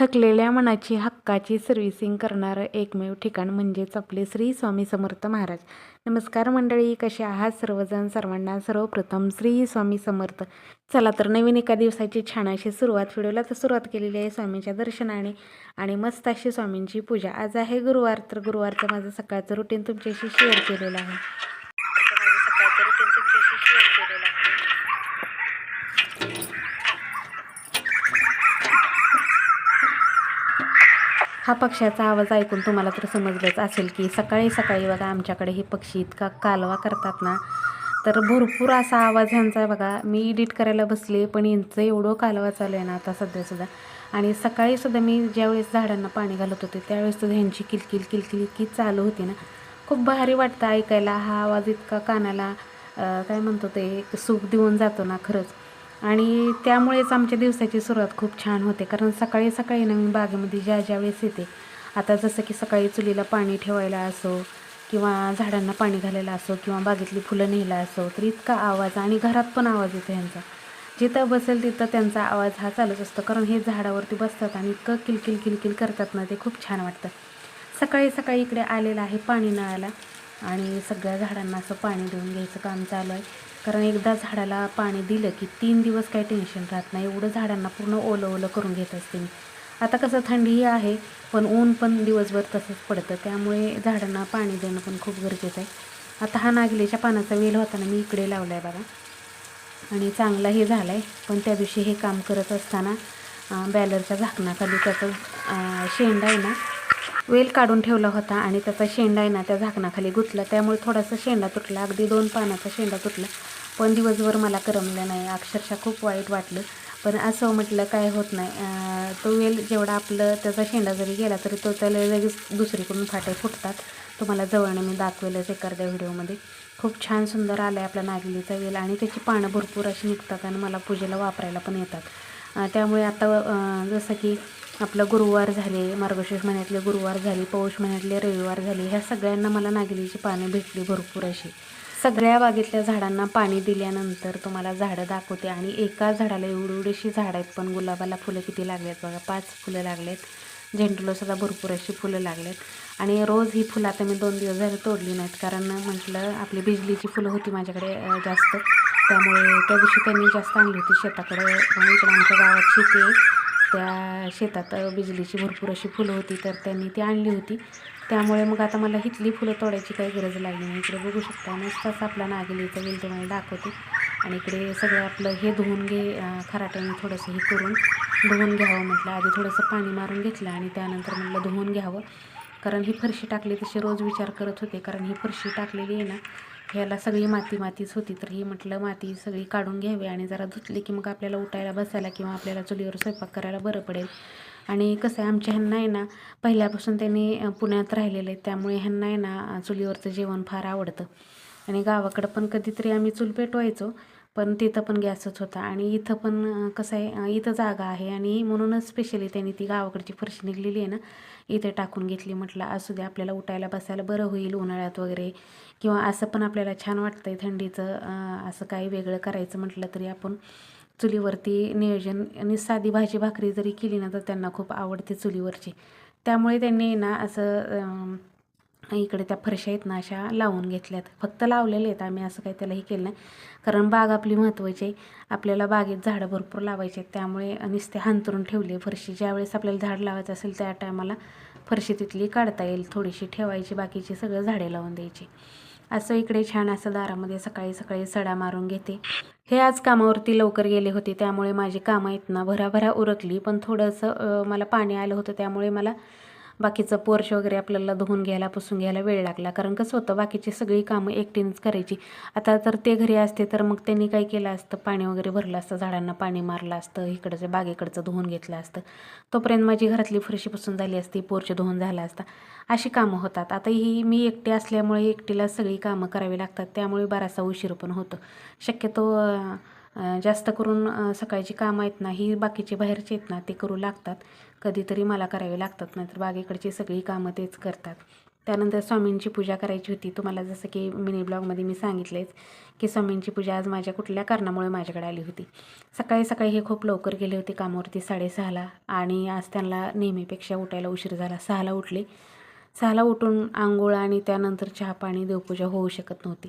थकलेल्या मनाची हक्काची सर्व्हिसिंग करणारं एकमेव ठिकाण म्हणजेच आपले श्री स्वामी समर्थ महाराज. नमस्कार मंडळी कसे आहात सर्वजण? सर्वांना सर्वप्रथम श्री स्वामी समर्थ. चला तर नवीन एका दिवसाची छान अशी सुरुवात व्हिडिओला तर सुरुवात केलेली आहे स्वामींच्या दर्शनाने. आणि मस्त अशी स्वामींची पूजा. आज आहे गुरुवार तर गुरुवारचं माझं सकाळचं रुटीन तुमच्याशी शेअर केलेलं आहे. माझं सकाळचं रुटीन तुमच्याशी शेअर केलेलं आहे. हा पक्ष्याचा आवाज ऐकून तुम्हाला तर समजलंच असेल की सकाळी सकाळी बघा आमच्याकडे हे पक्षी इतका कालवा करतात ना तर भरपूर असा आवाज ह्यांचा आहे बघा. मी एडिट करायला बसले पण यांचं एवढं कालवा चालू आहे ना आता सध्यासुद्धा आणि सकाळीसुद्धा मी ज्यावेळेस झाडांना पाणी घालत होते त्यावेळेस सुद्धा ह्यांची किलकिल किलकिल इतकी चालू होती ना. खूप भारी वाटतं ऐकायला हा आवाज इतका कानाला काय म्हणतो ते एक सुख देऊन जातो ना खरंच. आणि त्यामुळेच आमच्या दिवसाची सुरुवात खूप छान होते. कारण सकाळी सकाळी नवीन बागेमध्ये ज्या ज्या वेळेस येते आता जसं की सकाळी चुलीला पाणी ठेवायला असो किंवा झाडांना पाणी घालायला असो किंवा बागेतली फुलं न्यायला असो तर इतका आवाज आणि घरात पण आवाज येतो ह्यांचा. जिथं बसेल तिथं त्यांचा आवाज हा चालूच असतो. कारण हे झाडावरती बसतात आणि इतकं किलकिल किलकिल करतात ना ते खूप छान वाटतं. सकाळी सकाळी इकडे आलेलं आहे पाणी नळाला आणि सगळ्या झाडांना असं पाणी देऊन घ्यायचं काम चालू आहे. कारण एकदा झाडाला पाणी दिलं की तीन दिवस काही टेन्शन राहत नाही. एवढं झाडांना पूर्ण ओलं ओलं करून घेत असते मी. आता कसं थंडीही आहे पण ऊन पण दिवसभर तसंच पडतं. त्यामुळे झाडांना पाणी देणं पण खूप गरजेचं आहे. आता हा नागलीच्या पानाचा वेल होताना मी इकडे लावला आहे बघा. आणि चांगला हे झाला आहे पण त्या दिवशी हे काम करत असताना बॅलरच्या झाकणाखाली त्याचं शेंडा आहे ना वेल काढून ठेवला होता आणि त्याचा शेंडा आहे ना त्या झाकणाखाली गुतला. त्यामुळे थोडासा शेंडा तुटला. अगदी दोन पानाचा शेंडा तुटला. पण दिवसभर मला करमलं नाही. अक्षरशः खूप वाईट वाटलं. पण असं म्हटलं काय होत नाही. तो वेल जेवढा आपलं त्याचा शेंडा जरी गेला तरी तो त्याला लगेच दुसरीकडून फाटे फुटतात. तुम्हाला जवळनं मी दाखवेलच एखाद्या व्हिडिओमध्ये. खूप छान सुंदर आलं आहे आपला नागलीचा वेल आणि त्याची पानं भरपूर अशी निघतात आणि मला पूजेला वापरायला पण येतात. त्यामुळे आता जसं की आपलं गुरुवार झाले मार्गशीर्ष महिन्यातले गुरुवार झाले पौष महिन्यातले रविवार झाले ह्या सगळ्यांना मला नागलीची पानं भेटली भरपूर अशी. सगळ्या बागेतल्या झाडांना पाणी दिल्यानंतर तुम्हाला झाडं दाखवते आणि एका झाडाला एवढी एवढीशी झाडं आहेत पण गुलाबाला फुलं किती लागलेत बघा पाच फुलं लागलेत. झेंडूला सुद्धा भरपूर अशी फुलं लागलेत. आणि रोज ही फुलं आता मी दोन दिवस झाले तोडली नाहीत कारण म्हटलं आपली बिजलीची फुलं होती माझ्याकडे जास्त. त्यामुळे त्या दिवशी त्यांनी जास्त आणली होती शेताकडे. इकडे इकडं आमच्या गावात शेती आहे. त्या शेतात बिजलीची भरपूर अशी फुलं होती तर त्यांनी ती आणली होती. त्यामुळे मग आता मला हिथली फुलं तोडायची काही गरज लागली नाही. इकडे बघू शकता मस्त आपला नागेलीचा बिल तुम्हाला दाखवते. आणि इकडे सगळं आपलं हे धुवून घे खराट्याने थोडंसं हे करून धुवून घ्यावं म्हटलं. आधी थोडंसं पाणी मारून घेतलं आणि त्यानंतर म्हटलं धुवून घ्यावं. कारण ही फरशी टाकली तशी रोज विचार करत होते कारण ही फरशी टाकलेली आहे ना ह्याला सगळी माती मातीच होती तर ही म्हटलं माती सगळी काढून घ्यावी आणि जरा धुतली की मग आपल्याला उठायला बसायला किंवा आपल्याला चुलीवर स्वयंपाक करायला बरं पडेल. आणि कसं आहे आमच्या ह्यांना आहे ना पहिल्यापासून त्यांनी पुण्यात राहिलेले आहेत त्यामुळे ह्यांना आहे ना चुलीवरचं जेवण फार आवडतं. आणि गावाकडं पण कधीतरी आम्ही चूल पेटवायचो. पण तिथं पण गॅसच होता. आणि इथं पण कसं आहे इथं जागा आहे. आणि म्हणूनच स्पेशली त्यांनी ती गावाकडची फरशी निघलेली आहे ना इथे टाकून घेतली. म्हटलं असू दे आपल्याला उठायला बसायला बरं होईल उन्हाळ्यात वगैरे. किंवा असं पण आपल्याला छान वाटतं आहे थंडीचं असं काही वेगळं करायचं म्हटलं तरी आपण चुलीवरती नियोजन आणि साधी भाजी भाकरी जरी केली ना तर त्यांना खूप आवडते चुलीवरची. त्यामुळे त्यांनी ना असं इकडे त्या फरशा आहेत ना अशा लावून घेतल्यात. फक्त लावलेले आहेत आम्ही असं काही त्यालाही केलं नाही. कारण बाग आपली महत्त्वाची आहे. आपल्याला बागेत झाडं भरपूर लावायचे आहेत. त्यामुळे नुसते हांतरून ठेवले फरशी. ज्यावेळेस आपल्याला झाड लावायचं असेल त्या टायमाला फरशी तिथली काढता येईल. थोडीशी ठेवायची बाकीची सगळं झाडे लावून द्यायची. असं इकडे छान असं दारामध्ये सकाळी सकाळी सडा मारून घेते. हे आज कामावरती लवकर गेले होते. त्यामुळे माझी कामं आहेत ना भराभरा उरकली. पण थोडंसं मला पाणी आलं होतं. त्यामुळे मला बाकीचं पोर्श वगैरे आपल्याला धुवून घ्यायला पुसून घ्यायला वेळ लागला. कारण कसं होतं बाकीची सगळी कामं एकटीनेच करायची. आता तर ते घरी असते तर मग त्यांनी काय केलं असतं पाणी वगैरे भरलं असतं झाडांना पाणी मारलं असतं इकडचं बागेकडचं धुवून घेतलं असतं. तोपर्यंत माझी घरातली फरशी पुसून झाली असती पोर्च धुवून झाला असता. अशी कामं होतात. आता ही मी एकटी असल्यामुळे एकटीला सगळी कामं करावी लागतात त्यामुळे बराचसा उशीर पण होतो. शक्यतो जास्त करून सकाळची कामं आहेत ना ही बाकीचे बाहेरचे आहेत ना ते करू लागतात. कधीतरी मला करावे लागतात नाहीतर बागेकडची सगळी कामं तेच करतात. त्यानंतर स्वामींची पूजा करायची होती. तुम्हाला जसं की मिनी ब्लॉगमध्ये मी सांगितलेच की स्वामींची पूजा आज माझ्या कुठल्या कारणामुळे माझ्याकडे आली होती. सकाळी सकाळी हे खूप लवकर गेले होते कामावरती साडेसहाला आणि आज त्यांना नेहमीपेक्षा उठायला उशीर झाला. सहाला उठले. सहाला उठून आंघोळ आणि त्यानंतर चहा पाणी देवपूजा होऊ शकत नव्हती.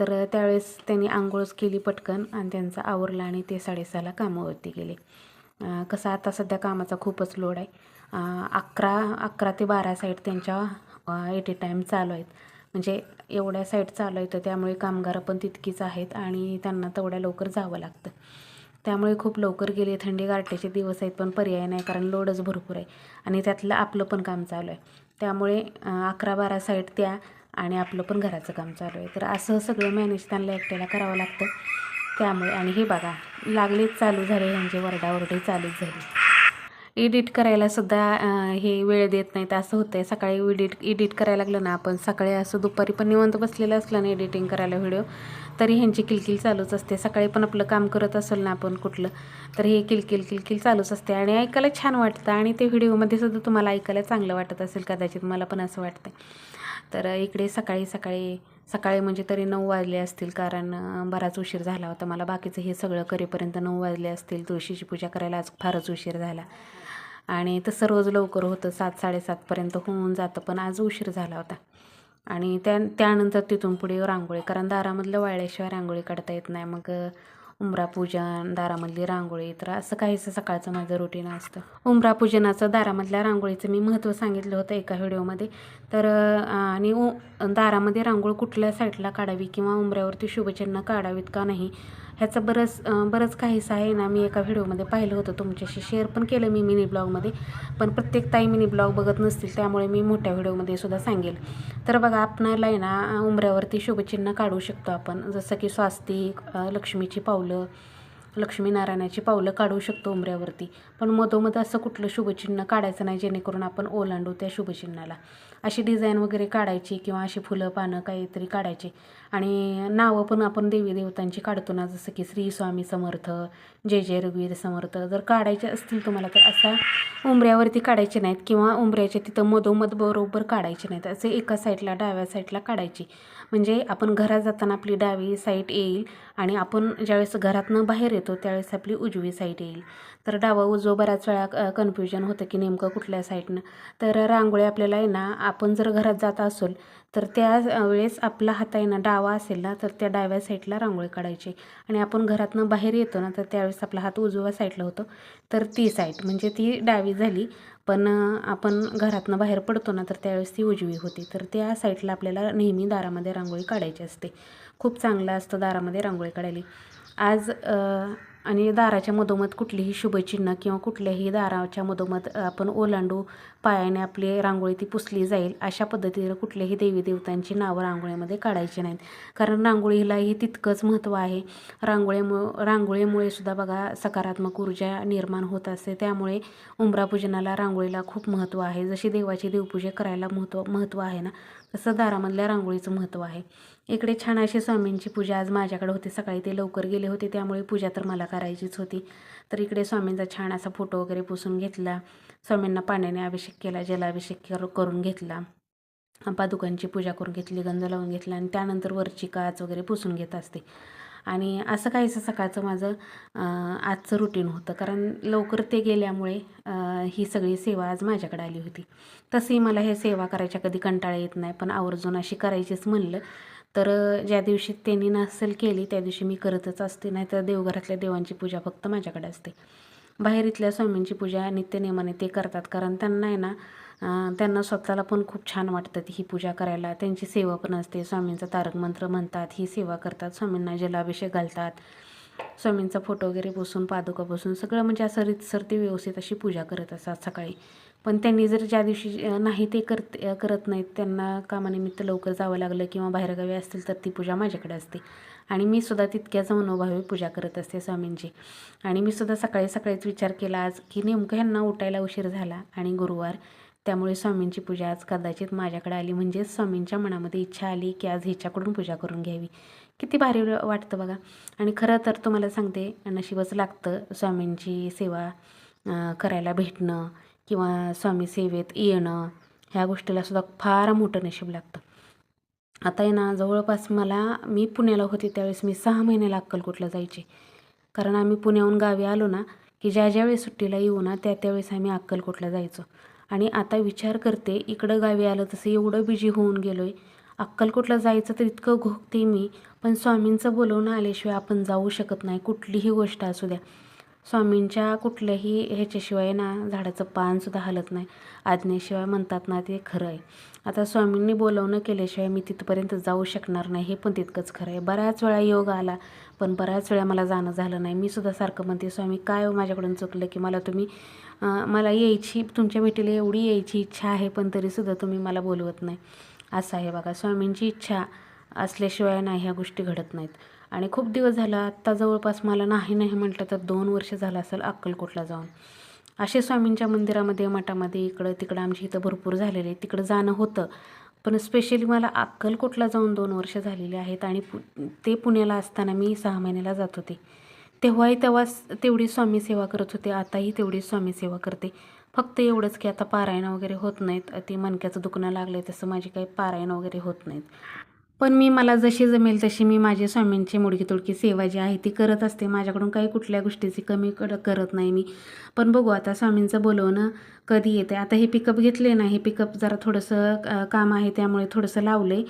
तर त्यावेळेस त्यांनी आंघोळच केली पटकन आणि त्यांचा आवरला आणि ते साडेसहाला कामावरती गेले. कसं आता सध्या कामाचा खूपच लोड आहे. अकरा अकरा ते बारा साईड त्यांच्या एट ए टाईम चालू आहेत. म्हणजे एवढ्या साईड चालू आहेत तर त्यामुळे कामगारं पण तितकीच आहेत आणि त्यांना तेवढ्या लवकर जावं लागतं. त्यामुळे खूप लवकर गेले थंडी गारठ्याचे दिवस आहेत पण पर्याय नाही कारण लोडच भरपूर आहे आणि त्यातलं आपलं पण काम चालू आहे. त्यामुळे अकरा बारा साईड त्या आणि आपलं पण घराचं काम चालू आहे. तर असं सगळं मॅनेज त्यांना एकट्याला करावं लागतं. त्यामुळे आणि हे बघा लागलेच चालू झाले ह्यांचे वरडावरडे चालूच झाली. एडिट करायला सुद्धा हे वेळ देत नाहीत. असं होतं आहे सकाळी एडिट एडिट करायला लागलं ना आपण सकाळी असं दुपारी पण निवंत बसलेलं असलं ना एडिटिंग करायला व्हिडिओ तरी ह्यांची किलकिल चालूच असते. सकाळी पण आपलं काम करत असेल ना आपण कुठलं तर हे किलकिल किलकिल चालूच असते. आणि ऐकायला छान वाटतं. आणि ते व्हिडिओमध्ये सुद्धा तुम्हाला ऐकायला चांगलं वाटत असेल कदाचित मला पण असं वाटतं तर इकडे सकाळी सकाळी सकाळी म्हणजे तरी नऊ वाजले असतील कारण बराच उशीर झाला होता. मला बाकीचं हे सगळं करेपर्यंत नऊ वाजले असतील. तुळशीची पूजा करायला आज फारच उशीर झाला. आणि तसं रोज लवकर होतं. सात साडेसातपर्यंत होऊन जातं पण आज उशीर झाला होता. आणि त्या त्यानंतर तिथून पुढे रांगोळी कारण दारामधलं वाळल्याशिवाय रांगोळी काढता येत नाही. मग उमरापूजन उंबरा पूजन दारामधली रांगोळी तर असं काहीसं सकाळचं माझं रुटीन असतं. उंबरा पूजनाचं दारामधल्या रांगोळीचं मी महत्त्व सांगितलं होतं एका व्हिडिओमध्ये. तर आणि उ दारामध्ये रांगोळ कुठल्या साईडला काढावी किंवा उंबऱ्यावरती शुभचिन्ह काढावीत का नाही ह्याचं बरंच बरंच काहीसं आहे ना मी एका व्हिडिओमध्ये पाहिलं होतं तुमच्याशी. शेअर पण केलं मी मिनी ब्लॉगमध्ये पण प्रत्येक ताई मिनी ब्लॉग बघत नसतील त्यामुळे मी मोठ्या व्हिडिओमध्ये सुद्धा सांगेल. तर बघा आपणाला आहे ना उमऱ्यावरती उंबऱ्यावरती शुभचिन्ह काढू शकतो आपण. जसं की स्वास्तिक लक्ष्मीची पावलं लक्ष्मीनारायणाची पावलं काढू शकतो उंबऱ्यावरती. पण मधोमध असं कुठलं शुभचिन्ह काढायचं नाही जेणेकरून आपण ओलांडू त्या शुभचिन्हाला. अशी डिझाईन वगैरे काढायची किंवा अशी फुलं पानं काहीतरी काढायची. आणि नावं पण आपण देवी देवतांची काढतो ना जसं की श्री स्वामी समर्थ जय जय रघुवीर समर्थ. जर काढायचे असतील तुम्हाला तर असा उंबऱ्यावरती काढायचे नाहीत किंवा उंबऱ्याच्या तिथं मधोमध बरोबर काढायचे नाहीत. असे एका साईडला डाव्या साईडला काढायची. म्हणजे आपण घरात जाताना आपली डावी साईड येईल आणि आपण ज्यावेळेस घरातनं बाहेर येतो त्यावेळेस आपली उजवी साईड येईल. तर डावा उजवं बऱ्याच वेळा कन्फ्युजन होतं की नेमकं कुठल्या साईडनं. तर रांगोळी आपल्याला आहे ना आपण जर घरात जात असेल तर त्या वेळेस आपला हात आहे ना डावा असेल ना तर त्या डाव्या साईडला रांगोळी काढायची. आणि आपण घरातनं बाहेर येतो ना तर त्यावेळेस आपला हात उजव्या साईडला होतो. तर ती साईड म्हणजे ती डावी झाली. पण आपण घरातनं बाहेर पडतो ना तर त्यावेळेस ती उजवी होती. तर त्या साईडला आपल्याला नेहमी दारामध्ये रांगोळी काढायची असते. खूप चांगलं असतं दारामध्ये रांगोळी काढायला. आज आणि दाराच्या मधोमध कुठलीही शुभचिन्ह किंवा कुठल्याही दाराच्या मधोमध आपण ओलांडू पायाने आपली रांगोळी ती पुसली जाईल अशा पद्धतीनं कुठल्याही देवी देवतांची नावं रांगोळीमध्ये काढायची नाहीत. कारण रांगोळीलाही तितकंच महत्त्व आहे. रांगोळीमुळं रांगोळीमुळे सुद्धा बघा सकारात्मक ऊर्जा निर्माण होत असते. त्यामुळे उंबरा पूजनाला रांगोळीला खूप महत्त्व आहे. जशी देवाची देवपूजा करायला महत्त्व महत्त्व आहे ना तसं दारामधल्या रांगोळीचं महत्त्व आहे. इकडे छान अशी स्वामींची पूजा आज माझ्याकडे होती. सकाळी ते लवकर गेले होते त्यामुळे पूजा तर मला करायचीच होती. तर इकडे स्वामींचा छान असा फोटो वगैरे पुसून घेतला. स्वामींना पाण्याने अभिषेक केला जलाभिषेक करून घेतला. पादुकांची पूजा करून घेतली गंध लावून घेतला आणि त्यानंतर वरची काच वगैरे पुसून घेत असते. आणि असं काहीसं सकाळचं माझं आजचं रुटीन होतं. कारण लवकर ते गेल्यामुळे ही सगळी सेवा आज माझ्याकडे आली होती. तसंही मला हे सेवा करायच्या कधी कंटाळा येत नाही पण आवर्जून अशी करायचीच म्हणलं. तर ज्या दिवशी त्यांनी नसेल केली त्या दिवशी मी करतच असते. नाही तर देवघरातल्या देवांची पूजा फक्त माझ्याकडे असते. बाहेर इथल्या स्वामींची पूजा नित्यनेमाने ते करतात. कारण त्यांना आहे ना त्यांना स्वतःला पण खूप छान वाटतं ही पूजा करायला. त्यांची सेवा पण असते. स्वामींचा तारक मंत्र म्हणतात. ही सेवा करतात. स्वामींना जलाभिषेक घालतात. स्वामींचा फोटो वगैरे बसून पादुका बसून सगळं म्हणजे असं रितसर ते व्यवस्थित अशी पूजा करत असतात सकाळी. पण त्यांनी जर ज्या दिवशी नाही ते करत करत नाहीत त्यांना कामानिमित्त लवकर जावं लागलं किंवा बाहेरगावी असतील तर ती पूजा माझ्याकडे असते. आणि मी सुद्धा तितक्याच मनोभावी पूजा करत असते स्वामींची. आणि मी सुद्धा सकाळी सकाळीच विचार केला आज की नेमकं ह्यांना उठायला उशीर झाला आणि गुरुवार त्यामुळे स्वामींची पूजा आज कदाचित माझ्याकडे आली. म्हणजेच स्वामींच्या मनामध्ये इच्छा आली की आज हिच्याकडून पूजा करून घ्यावी. किती भारी वाटतं बघा. आणि खरं तर तुम्हाला सांगते नशीबच लागतं स्वामींची सेवा करायला भेटणं किंवा स्वामी सेवेत येणं ह्या गोष्टीला सुद्धा फार मोठं नशीब लागतं. आता आहे ना जवळपास मला मी पुण्याला होते त्यावेळेस मी सहा महिन्याला अक्कलकोटला जायचे. कारण आम्ही पुण्याहून गावी आलो ना की ज्या ज्यावेळेस सुट्टीला येऊ ना त्या त्यावेळेस आम्ही अक्कलकोटला जायचो. आणि आता विचार करते इकडं गावी आलं तसं एवढं बिजी होऊन गेलो आहे अक्कलकोटला जायचं तर इतकं घोकते मी पण स्वामींचं बोलवणं आल्याशिवाय आपण जाऊ शकत नाही कुठलीही गोष्ट असू द्या. स्वामींच्या कुठल्याही ह्याच्याशिवाय ना झाडाचं पानसुद्धा हलत नाही. आज्ञेशिवाय म्हणतात ना ते खरं आहे. आता स्वामींनी बोलवणं केल्याशिवाय मी तिथपर्यंत जाऊ शकणार नाही. हे पण तितकंच खरं आहे. बऱ्याच वेळा योग आला पण बऱ्याच वेळा मला जाणं झालं नाही. मी सुद्धा सारखं म्हणते स्वामी काय हो माझ्याकडून चुकलं की मला तुम्ही मला यायची तुमच्या भेटीला एवढी यायची इच्छा आहे पण तरीसुद्धा तुम्ही मला बोलवत नाही. असं आहे बघा. स्वामींची इच्छा असल्याशिवाय नाही ह्या गोष्टी घडत नाहीत. आणि खूप दिवस झाला आत्ता जवळपास मला नाही नाही म्हटलं तर दोन वर्ष झालं असेल अक्कलकोटला जाऊन. असे स्वामींच्या मंदिरामध्ये मठामध्ये इकडं तिकडं आमच्या इथं भरपूर झालेले आहे तिकडं जाणं होतं. पण स्पेशली मला अक्कलकोटला जाऊन दोन वर्ष झालेली आहेत आणि पु ते पुण्याला असताना मी सहा महिन्याला जात होते. तेव्हाही तेव्हाच तेवढी स्वामी सेवा करत होते. आताही तेवढी स्वामी सेवा करते. फक्त एवढंच की आता पारायण वगैरे होत नाहीत. ते मणक्याचं दुखणं लागलं तसं माझी काही पारायण वगैरे होत नाहीत. पण मी मला जशी जमेल तशी मी माझी स्वामींची मुडकी तुडकी सेवा जी आहे ती करत असते. माझ्याकडून काही कुठल्या गोष्टीची कमी कड करत नाही मी. पण बघू आता स्वामींचं बोलवणं कधी येते आता हे पिकअप घेतले ना हे पिकअप जरा थोडंसं काम आहे त्यामुळे थोडंसं लावलं आहे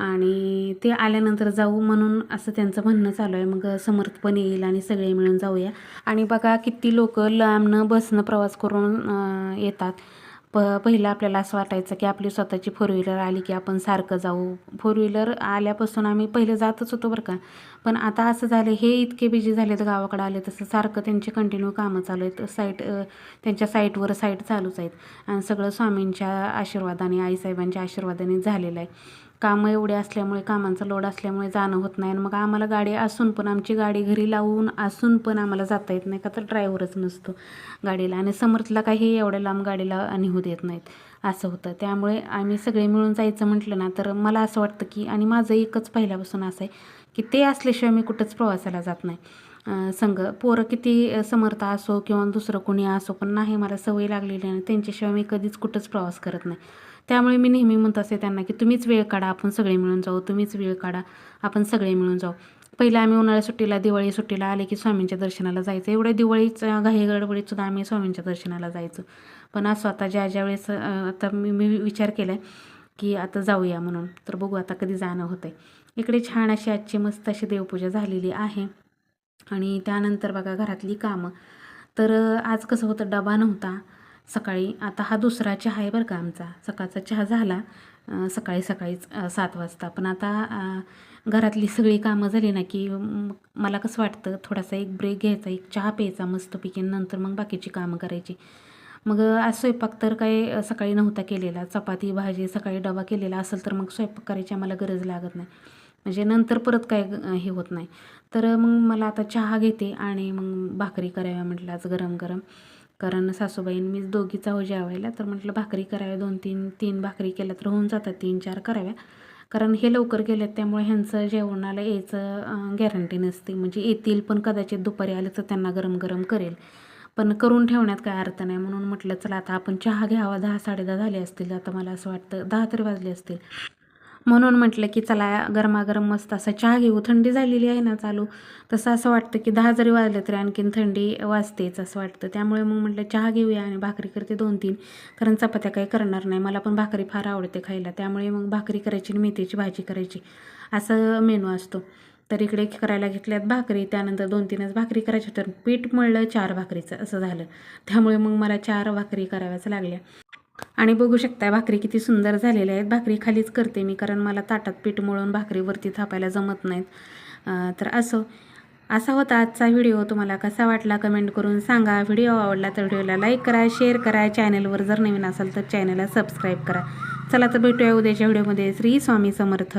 आणि ते आल्यानंतर जाऊ म्हणून असं त्यांचं म्हणणं चालू आहे. मग समर्थ पण येईल आणि सगळे मिळून जाऊया. आणि बघा किती लोक लांबनं बसनं प्रवास करून येतात. प पहिलं आपल्याला असं वाटायचं की आपली स्वतःची फोर व्हीलर आली की आपण सारखं जाऊ. फोर व्हीलर आल्यापासून आम्ही पहिले जातच होतो बरं का. पण आता असं झालं हे इतके बिझी झालेत गावाकडे आले तसं सारखं त्यांचे कंटिन्यू कामं चालू आहेत. साईट त्यांच्या साईटवर साईट चालूच आहेत. आणि सगळं स्वामींच्या आशीर्वादाने आईसाहेबांच्या आशीर्वादाने झालेलं आहे. कामं एवढे असल्यामुळे कामांचा लोड असल्यामुळे जाणं होत नाही. आणि मग आम्हाला गाडी असून पण आमची गाडी घरी लावून असून पण आम्हाला जाता येत नाही. का तर ड्रायव्हरच नसतो गाडीला. आणि समर्थला काही एवढ्या लांब गाडीला निघू देत नाहीत. असं होतं. त्यामुळे आम्ही सगळे मिळून जायचं म्हटलं ना तर मला असं वाटतं की आणि माझं एकच पहिल्यापासून असं आहे की ते असल्याशिवाय मी कुठंच प्रवासाला जात नाही. संघ पोरं किती समर्थ असो किंवा दुसरं कोणी असो पण नाही मला सवय लागलेली आणि त्यांच्याशिवाय मी कधीच कुठंच प्रवास करत नाही. त्यामुळे मी नेहमी म्हणत असते त्यांना की तुम्हीच वेळ काढा आपण सगळे मिळून जाऊ तुम्हीच वेळ काढा आपण सगळे मिळून जाऊ. पहिलं आम्ही उन्हाळ्या सुट्टीला दिवाळी सुट्टीला आले की स्वामींच्या दर्शनाला जायचं. एवढ्या दिवाळीच्या घाई आम्ही स्वामींच्या दर्शनाला जायचो. पण असं आता ज्या ज्या वेळेस आता मी मी विचार केला आहे की आता जाऊया म्हणून. तर बघू आता कधी जाणं होतं आहे इकडे छान अशी आजची मस्त अशी देवपूजा झालेली आहे. आणि त्यानंतर बघा घरातली कामं. तर आज कसं होतं डबा नव्हता. सकाळी आता हा दुसरा चहा आहे बरं का आमचा. सकाळचा चहा झाला सकाळी सकाळीच सात वाजता. पण आता घरातली सगळी कामं झाली ना की मला कसं वाटतं थोडासा एक ब्रेक घ्यायचा एक चहा प्यायचा मस्तपैकी नंतर मग बाकीची कामं करायची. मग आज स्वयंपाक तर काही सकाळी नव्हता केलेला. चपाती भाजी सकाळी डबा केलेला असेल तर मग स्वयंपाक करायची आम्हाला गरज लागत नाही. म्हणजे नंतर परत काय हे होत नाही. तर मग मला आता चहा घेते आणि मग भाकरी कराव्या म्हटलं आज गरम गरम कारण सासूबाईन मीच दोघीच आहो जेवायला तर म्हटलं भाकरी कराव्या दोन तीन तीन भाकरी केल्या तर होऊन जातात तीन चार कराव्या. कारण हे लवकर गेलेत त्यामुळे ह्यांचं जेवणाला यायचं गॅरंटी नसते. म्हणजे येतील पण कदाचित दुपारी आलं तर त्यांना गरम गरम करेल. पण करून ठेवण्यात काय अर्थ नाही. म्हणून म्हटलं चला आता आपण चहा घ्यावा दहा साडेदहा झाले असतील आता मला असं वाटतं दहा तरी वाजले असतील. म्हणून म्हटलं की चला गरमागरम मस्त असा चहा घेऊ. थंडी झालेली आहे ना चालू. तसं असं वाटतं की दहा जरी वाजलं तरी आणखीन थंडी वाजतेच असं वाटतं. त्यामुळे मग म्हटलं चहा घेऊया आणि भाकरी करते दोन तीन. कारण चपात्या काही करणार नाही. मला पण भाकरी फार आवडते खायला. त्यामुळे मग भाकरी करायची आणि मेथीची भाजी करायची. असं मेनू असतो. तर इकडे करायला घेतल्यात भाकरी. त्यानंतर दोन तीनच भाकरी करायची तर पीठ मळलं चार भाकरीचं असं झालं. त्यामुळे मग मला चार भाकरी कराव्याच लागल्या. आणि बघू शकता भाकरी किती सुंदर झालेल्या आहेत. भाकरी खालीच करते मी कारण मला ताटात पीठ मळून भाकरीवरती थापायला जमत नाहीत. तर असो असा होता आजचा व्हिडिओ. तुम्हाला कसा वाटला कमेंट करून सांगा. व्हिडिओ आवडला तर व्हिडिओला लाईक करा शेअर करा. चॅनलवर जर नवीन असाल तर चॅनलला सबस्क्राईब करा. चला तर भेटूया उद्याच्या व्हिडिओमध्ये. श्री स्वामी समर्थ.